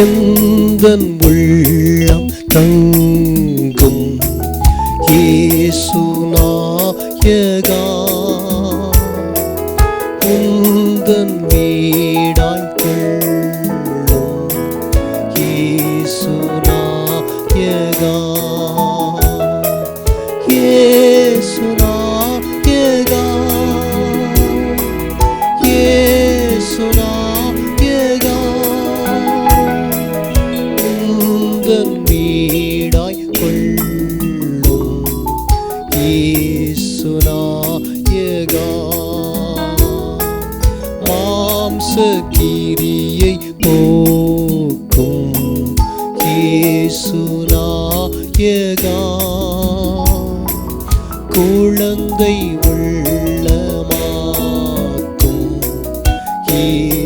எந்தன் உள்ளம் தங்கும். ஏசுநாயகா உந்தன் மீ உந்தன் வீடாய் கொள்ளும் ஈசுநாயகா. மாம்ச கிரியை போக்கும் ஈசுநாயகா. குழந்தை உள்ளமாக்கும் ஈ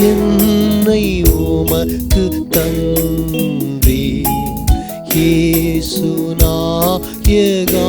என்னை உமக்கு தன்றி இயேசுநாயகா ஏகா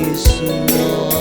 isso.